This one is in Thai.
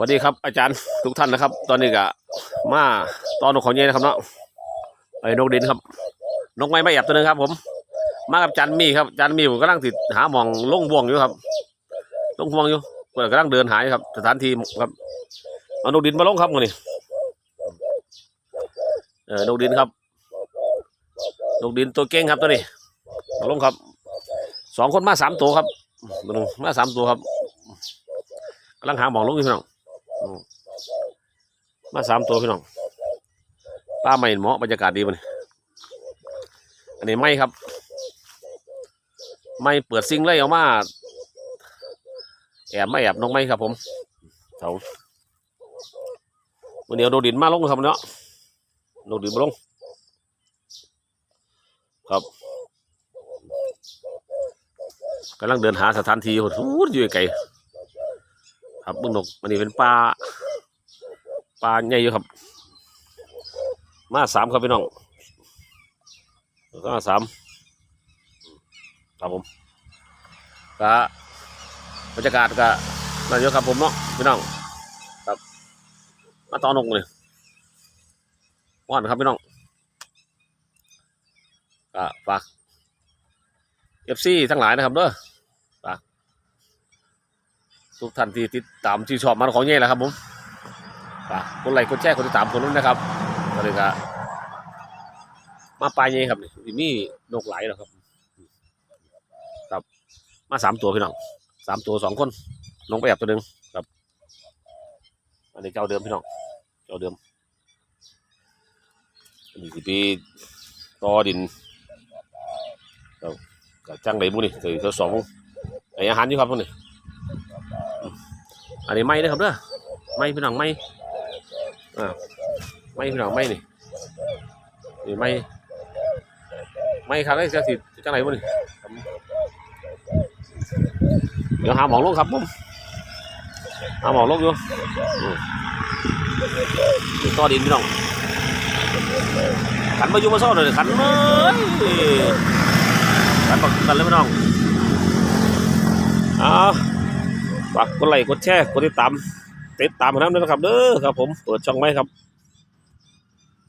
สวัสดีครับอาจารย์ทุกท่านนะครับ ตอนนี้ก็มาตอนนกเขาเย็นะครับเนาะไอ้นกดินครับ นกไม้ไม่แอบตัวหนึงครับ ผม มากับจันมี่ครับจันมี่ผมกำลังติดหาหมองลงบ่วงอยู่ครับลงบ่วงอยู่เปิดกำลังเดินหายครับ สถานที่ครับเอานกดินมาลงครับนี่เออนกดินครับนกดินตัวเก่งครับตัวนี้มาลงครับสองคนมาสามตัวครับมาลงมาสามตัวครับกำลังหาหมองลงอยู่พี่น้อง มาสามตัวพี่น้องป้าไม่เหมาะบรรยากาศดีมันอันนี้ไม่ครับ ไม่เปิดซิงเลยเอามาแอบไม่แอบน้องไม่ครับ ผมเถาวันนี้เอาโดดินมาลงครับเนาะโดดินมาลง ครับกำลังเดินหาสถานที่โหดอยู่ไกล ครับเบึงนกอันนี้เป็นปลาปลาใหญ่อยู่ครับ มาสามครับพี่น้องก็มาสามครับผมก็บรรยากาศก็นั่นเยอะครับผมเนาะพี่น้องครับ มาตอนนกเลยว่านครับพี่น้องก็ฝากเอฟซีทั้งหลายนะครับเด้อฝาก ทุกท่านที่ติดตามที่ชอบมันของเย่แหละครับผมฝากกดไลค์กดแชร์กดติดตามคนนู้นนะครับก็เลยก็มาปลายนี้ครับนี่มีนกหลายแล้วครับ ครับ มาสามตัวพี่น้องสามตัวสองคนลงไปแอบตัวหนึ่งครับ อันนี้เจ้าเดิมพี่น้องเจ้าเดิมอันนี้สิปีต่อดินเราก็จังไหนบุนี่เคยเขาสองไออาหารอยู่ครับพวกนี้ อันนี้ไม้เด้อครับเด้อไม้พี่น้องไม้อ่าไม่พี่น้องไม่นี่นี่ไม่ไม่ครับไอ้เสียสิจังไหนบ่นี่เดี๋ยวหาหมองลงครับผมหาหมองลงอยู่อืมต่อดินพี่น้องขันมาอยู่มาซ่อนเลยขันเลยขันปักกันเลยพี่น้องอ่า ฝากกดไลค์กดแชร์กดติดตามติดตามผมนนะครับเด้อครับผมเปิดช่องไว้ครับ